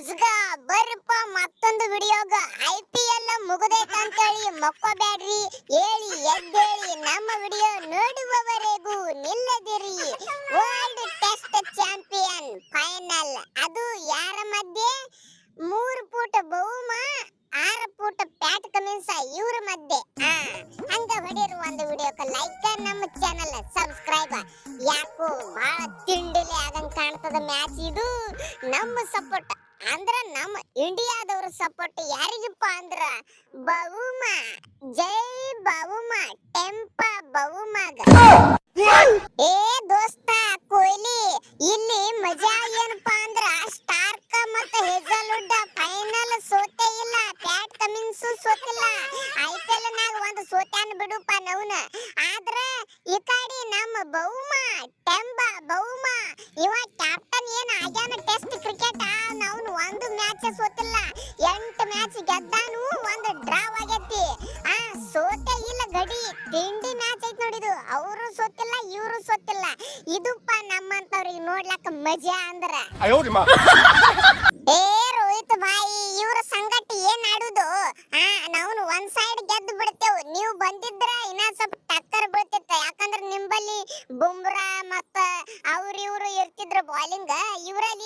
ನ್ಯೂಸ್ಗ ಬರ್ರಪ್ಪ, ಮತ್ತೊಂದು ವಿಡಿಯೋಗ ಐ ಪಿ ಎಲ್ ಮುಗದೈತಂತೇಳಿ ಮಕ್ಕೋಬೇಡ್ರಿ ಹೇಳಿ, ಎದ್ದೇಳಿ ನಮ್ಮ ವಿಡಿಯೋ ನೋಡುವವರೆಗೂ ನಿಲ್ಲದಿರಿ. ವರ್ಲ್ಡ್ ಟೆಸ್ಟ್ ಚಾಂಪಿಯನ್ ಫೈನಲ್ ಅದು ಯಾರ ಮಧ್ಯೆ? ಮೂರು ಫೂಟ್ ಬಹುಮ, ಆರು ಫೂಟ್ ಪ್ಯಾಟ್ ಕಮಿನ್ಸ ಇವ್ರ ಮಧ್ಯೆ. ಹಂಗ ಹೊಡಿರು ಒಂದು ವಿಡಿಯೋಕ್ಕೆ ಲೈಕ್ ನಮ್ಮ ಚಾನಲ್ ಸಬ್ಸ್ಕ್ರೈಬ್ ಯಾಕೋ ಬಹಳ ತಿಂಡಿಲಿ ಆದಂಗ್ ಕಾಣ್ತದ ಮ್ಯಾಚ್ ಇದು. ನಮ್ಮ ಸಪೋರ್ಟ್ ಅಂದ್ರ ನಮ್ಮ ಇಂಡಿಯಾದವ್ರ ಸಪೋರ್ಟ್ ಯಾರಿಗಪ್ಪ ಅಂದ್ರ ಬಹುಮ. ಜೈ ಬಹುಮ, ಟೆಂಪ ಬಹುಮಗ. ಏ ದೋಸ್ತ, ಕೊಹ್ಲಿ, ಇಲ್ಲಿ ಮಜಾ ಏನಪ್ಪ ಅಂದ್ರ ಸ್ಟಾರ್ಕ ಮತ್ತೆ ಹೆಜಲ್ವುಡ್ ಫೈನಲ್ ಸೋತೆ ಇಲ್ಲ ಪ್ಯಾಟ್ ಕಮಿನ್ಸ್ ಸೋತಿಲ್ಲ ಐಪಿಎಲ್ ನಾಗ ಒಂದು ಸೋತ್ಯಾನ್ ಬಿಡುಪ್ಪ ನವ್ನ. ಆದ್ರ ಈ ಕಡೆ ನಮ್ಮ ಬಹುಮ ಟೆಂಬ ಬಹುಮ, ಇವ ಕ್ಯಾಪ್ಟನ್ ಮ್ಯಾಚ್ ಸೋತಿಲ್ಲ. ಎಂಟು ಮ್ಯಾಚ್ ಗೆದ್ದಾನು ಒಂದು ಡ್ರಾ ಆಗೈತಿ. ಆ ಸೋತೆ ಇಲ್ಲ ಗಡಿ. ತಿಂಡಿ ಮ್ಯಾಚ್ ಐತಿ ನೋಡಿದು ಅವರು ಸೋತಿಲ್ಲ ಇವರು ಸೋತಿಲ್ಲ. ಇದಪ್ಪ ನಮ್ಮಂತವ್ರಿಗೆ ನೋಡ್ಲಕ್ಕ ಮಜಾ ಅಂದ್ರ. ಏ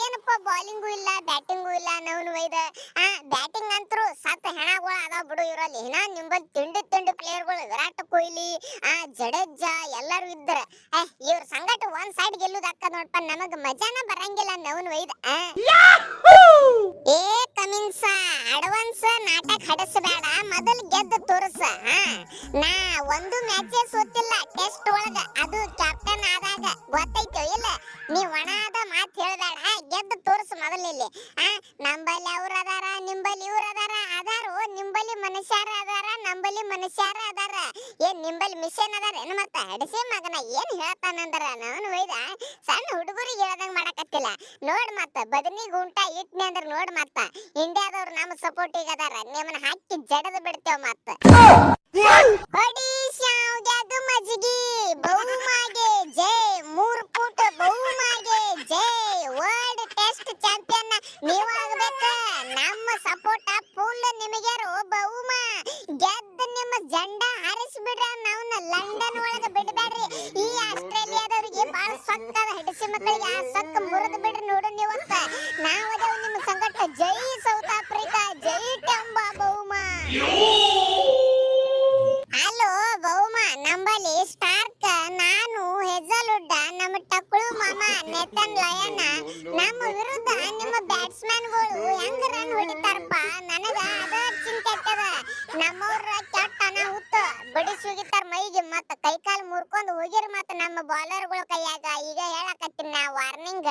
ಏನಪ್ಪ ಬಾಲಿಂಗು ಇಲ್ಲ ಬ್ಯಾಟಿಂಗು ಇಲ್ಲ ನವ್ನು ಒಯ್ದ. ಆ ಬ್ಯಾಟಿಂಗ್ ಅಂತರೂ ಸತ್ತ ಹೆಣಗಳು ಅದಾವ ಬಿಡು ಇವರಲ್ಲಿ. ಇನ್ನ ನಿಂಬಲ್ಲಿ ತಿಂಡಿ ತಿಂಡಿ ಪ್ಲೇಯರ್ಗಳು ವಿರಾಟ್ ಕೊಹ್ಲಿ, ಆ, ಜಡೇಜಾ ಎಲ್ಲರೂ ಇದ್ರ ಏ, ಇವ್ರ ಸಂಗಟ ಒಂದ್ ಸೈಡ್ ಗೆಲ್ಲುದಾಕ ನೋಡ್ಪ ನಮಗ್ ಮಜಾನ ಬರಂಗಿಲ್ಲ ನವ್ನು ಒಯ್ದ. ಏ, ಕಮಿನ್ಸ ಅಡ್ವಾನ್ಸ್ ನಾಟಕ ಹಡಸಬೇಡ, ಮೊದಲು ಗೆದ್ದು ತೋರಿಸ. ನಾ ಒಂದು ಮ್ಯಾಚೇ ಸೋತಿಲ್ಲ ಟೆಸ್ಟ್ ಒಳಗ. ಅದು ನಂಬಲ್ಲಿ ಅವ್ರ ಅದಾರ ನಿಂಬಲ್ಲಿ ಇವ್ರ ಅದಾರ ಅದಾರು ನಿಂಬಲ್ಲಿ ಮನುಷ್ಯರ ಅದಾರ ನಂಬಲ್ಲಿ ಮನುಷ್ಯರ ಅದಾರ. ಏನ್ ನಿಂಬಲ್ಲಿ ಮಿಷನ್ ಅದಾರ ಏನು ಮತ್ತ ಹೆಡಸಿ ಮಗನ ಏನ್ ಹೇಳ್ತಾನಂದ್ರ ನಾನು ಒಯ್ದ ಸಣ್ಣ ಹುಡುಗರಿಗೆ ಹೇಳ್ದಂಗ್ ಮಾಡಕತ್ತಿಲ್ಲ. ನೋಡ್ ಮತ್ತ ಬದನಿ ಗುಂಟ ಇಟ್ನಿ ಅಂದ್ರ ನೋಡ್ ಮತ್ತ. ಇಂಡಿಯಾದವ್ರು ನಮ್ಮ ಸಪೋರ್ಟಿಗೆ ಅದಾರ. ನಿಮ್ಮನ್ನ ಹಾಕಿ ಜಡದ ಬಿಡ್ತೇವ ಮತ್ತ. ಹೊಡಿ ಶಾವ್ಗ್ಯಾದು ಮಜ್ಗಿ ಬಹುಮಾಗೆ ಜೈ ಮೂರ್ ಫೂಟ್ ಬಹುಮಾಗೆ ಜೈ ವರ್ಲ್ಡ್ ಟೆಸ್ಟ್ ಚಾಂಪಿಯನ್ ನೀವಾಗಬೇಕ ನಮ್ಮ ಸಪೋರ್ಟ್ ಫುಲ್ ನಿಮಗೆ ಬಹುಮ ಗೆದ್ದ ನಿಮ್ಮ ಜಂಡ ಹಾರಿಸ್ಬಿಡ್ರ ನಾವ್ನ ಲಂಡನ್ ಒಳಗ ಬಿಡ್ಬೇಡ್ರಿ ಈ ಸಕ್ಕದ ಹೆಡಸಿ ಮಕ್ಕಳಿಗೆ ಆ ಸಕ್ಕ ಮುರಿದು ಬಿಡ್ರಿ ನೋಡು ನೀವತ್ತ ನಾವದೇವ್ ನಿಮ್ಮ ಸಂಕಟ. ಜೈ ಸೌತ್ ಆಫ್ರಿಕಾ, ಜೈ ಟಂಬ ಬಹುಮ ಅಲೋ ಬಹುಮ ನಂಬಲ್ಲಿ ಸ್ಟಾರ್ಕ್, ನಾನು ಹೆಜಲುಡ್ಡ ನಮ್ಮ ಟಕ್ಳು ಮಾಮ, ನೆತನ್ ಲಯನ. ನಮ್ಮ ವಿರುದ್ಧ ನಿಮ್ಮ ಬ್ಯಾಟ್ಸ್ಮನ್ಗಳು ಹೆಂಗ್ ರನ್ ಹೊಡಿತಾರಪ್ಪ? ನನಗ ಅದ ಚಿಂತೆ ಆಗ್ತದ. ನಮ್ಮವ್ರ ಕೆಟ್ಟ ಅನಾಹುತ ಬಡಿಸಿ ಹೋಗಿತ್ತಾರ ಮೈಗೆ. ಮತ್ತ ಕೈಕಾಲು ಮುರ್ಕೊಂಡ್ ಹೋಗಿರ್ ಮತ್ತ ನಮ್ಮ ಬಾಲರ್ಗಳ ಕೈಯಾಗ. ಈಗ ವಾರ್ನಿಂಗ್